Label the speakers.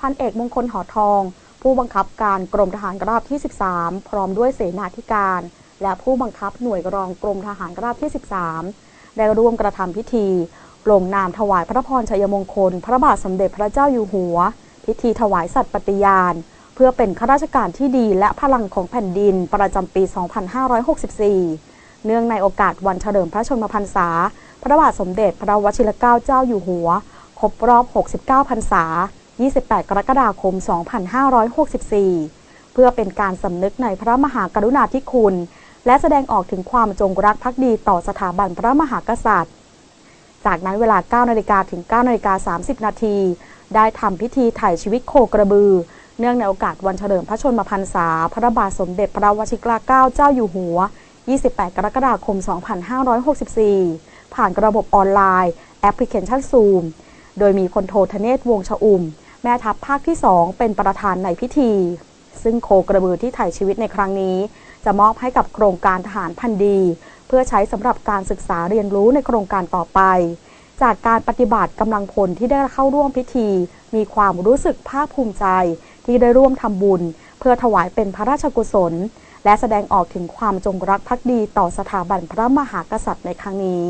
Speaker 1: พันเอกมงคลหอทอง ผู้บังคับการกรมทหารราบที่ 13 พร้อมด้วยเสนาธิการ และผู้บังคับหน่วยรองกรมทหารราบที่ 13 ได้ร่วมกระทำพิธีลงนามถวายพระพรชัยมงคล พระบาทสมเด็จพระเจ้าอยู่หัว พิธีถวายสัตย์ปฏิญาณ เพื่อเป็นข้าราชการที่ดีและพลังของแผ่นดินประจำปี 2564 เนื่องในโอกาสวันเฉลิมพระชนมพรรษา พระบาทสมเด็จพระวชิรเกล้าเจ้าอยู่หัว ครบรอบ 69 พรรษา 28 กรกฎาคม 2564 เพื่อเป็นการสำนึกในพระมหากรุณาธิคุณ และแสดงออกถึงความจงรักภักดีต่อสถาบันพระมหากษัตริย์ จากนั้นเวลา 9 นาฬิกาถึง 9 นาฬิกา 30 นาที ได้ทำพิธีถ่ายชีวิตโคกระบือ เนื่องในโอกาสวันเฉลิมพระชนมพรรษา พระบาทสมเด็จพระวชิรเกล้าเจ้าอยู่หัว 28 กรกฎาคม 2564 ผ่านระบบออนไลน์แอปพลิเคชันซูมโดยมีพลโทธเนศวงชอุ่ม แม่ทัพภาคที่ 2 เป็นประธานในพิธี ซึ่งโคกระบือที่ถ่ายชีวิตในครั้งนี้ จะมอบให้กับโครงการทหารพันธ์ดี เพื่อใช้สำหรับการศึกษาเรียนรู้ในโครงการต่อไป จากการปฏิบัติกำลังพลที่ได้เข้าร่วมพิธี มีความรู้สึกภาคภูมิใจ ที่ได้ร่วมทำบุญ เพื่อถวายเป็นพระราชกุศล และแสดงออกถึงความจงรักภักดีต่อสถาบันพระมหากษัตริย์ในครั้งนี้